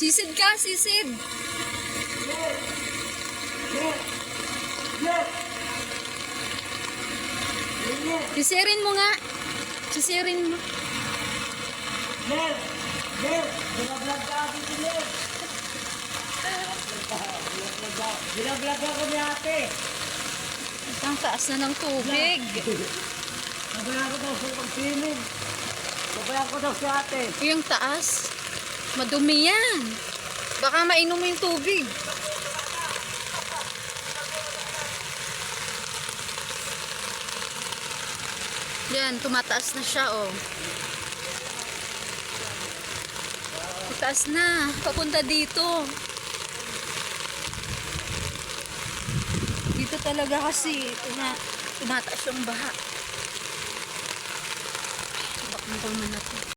Sisid ka, sisid. Sisirin mo nga. Sisirin mo. Ner! Ner! Binablog ka ako si Ner! Binablog ako ni ate! Ang taas na ng tubig. Sabayan ko daw sa pag-swimming. Sabayan ko daw si ate. Yung taas. Madumi yan. Baka mainom yung tubig. Yan, tumataas na siya, oh. Tumataas na. Papunta dito. Dito talaga kasi tuma tumataas yung baha. Bakit mo na to?